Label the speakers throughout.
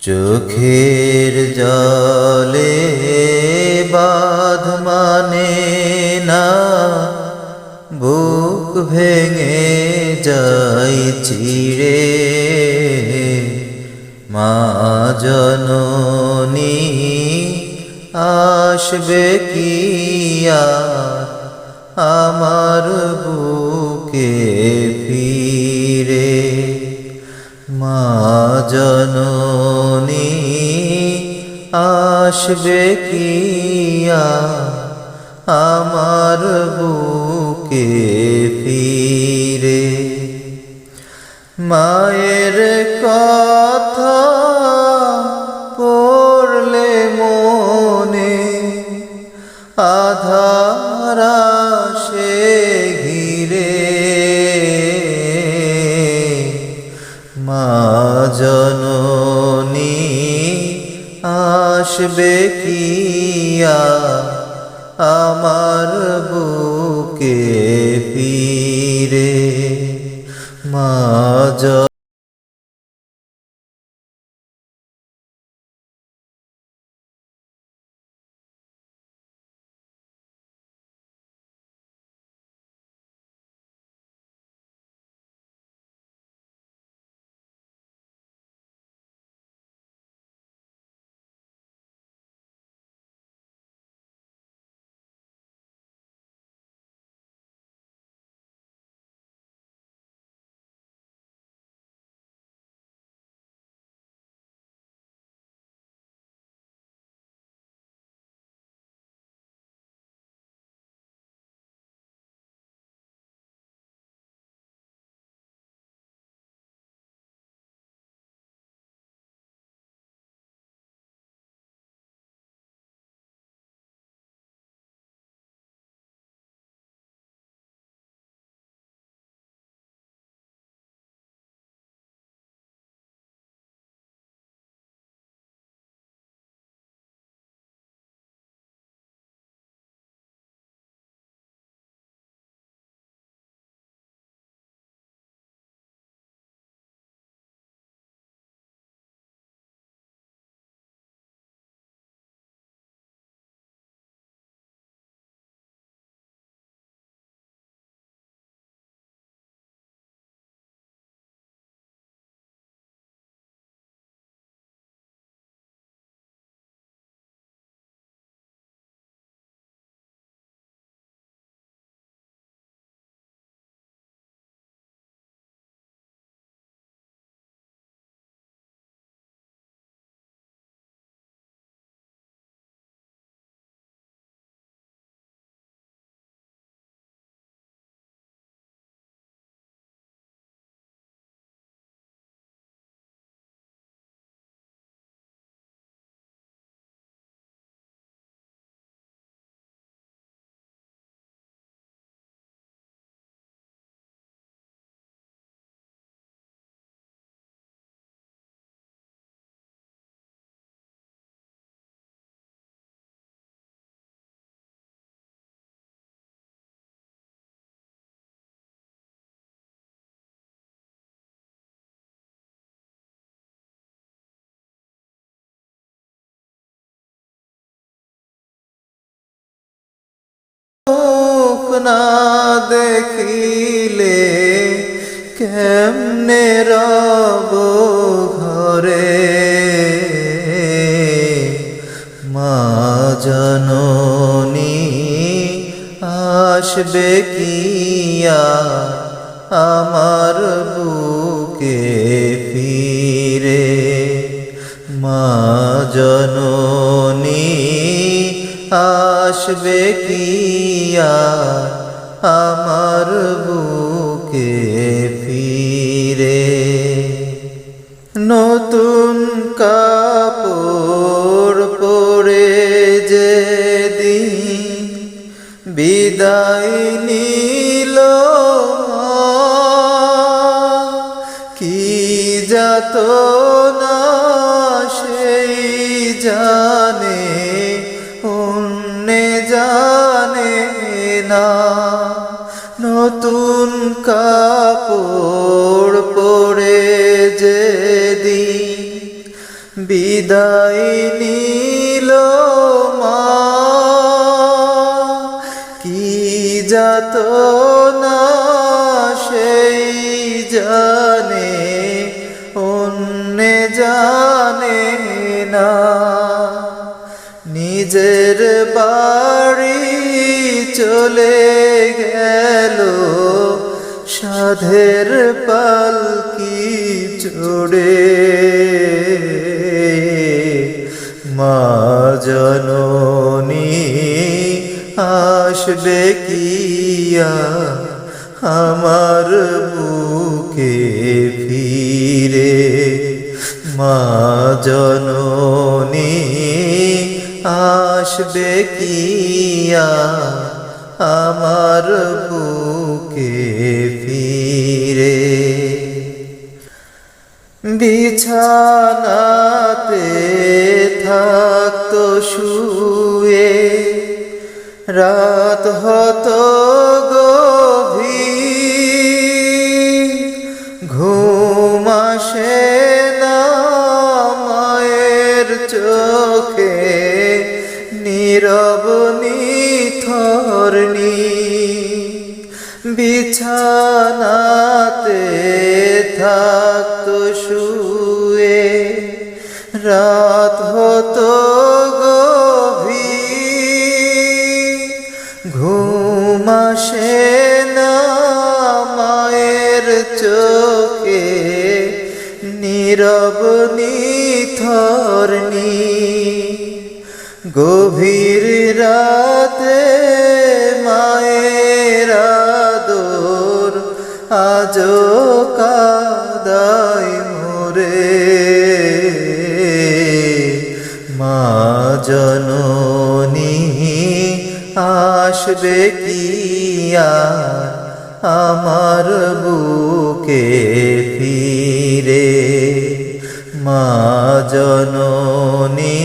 Speaker 1: চোখের জলে বাধ মানে না, বুক ভেঙে যাই চিড়ে। মা জননী, আসবে কি আর আমার বুকে ফিরে? মা জননী আসবে কিয়া? আমার বুকে ফিরে। মায়ের কথা আসবে কি আমার বুকে ফিরে মা না দেখিলে কেমনে রব ঘরে? মা জননী আসবে কিয়া আমার বুকে ফিরে? মা জননী আসবে কি আর আমার বুকে ফিরে? নতুন কাপড় পরে যে বিদায় নিল, কি যাত না সেই জানে জানে না, নতুন কাপড় পরে যে দিন বিদায় নিল মা, কি যাত না সেই জানে, অন্য জানে না। নিজের বাড়ি চলে গেল। সাধের পালকি চড়ে। মা জননী, আসবে কিয়া আমার বুকে ফিরে। মা জননী আসবে কিয়া আমার বুকে ফিরে? বিছানাতে থাকতো শুয়ে রাত হতো নিথরণী বিছানাতে থাকতো শুয়ে। রাত হতো গভীর। ঘুম মায়ের নীরব নিথরণী গভীর রাতে আজও কাদাই মোরে। মা জননী, আসবে কিয়া আমার বুকে ফিরে? মা জননী,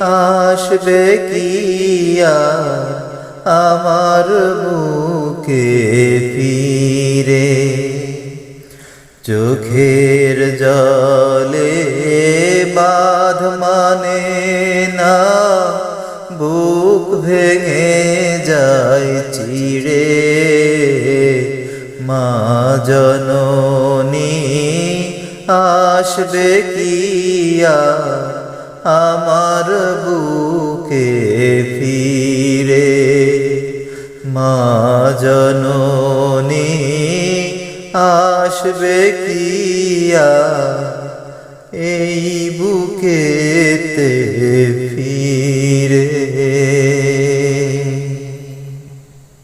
Speaker 1: আসবে কিয়া আমার বুকে ফিরে? চোখের জলে বাঁধ মানে না, বুক ভেঙে যায় চিড়ে। মা জননী, আসবে কিয়া আমার বুকে ফিরে? মা জননী আসবে কিয়া? এই বুকেতে ফিরে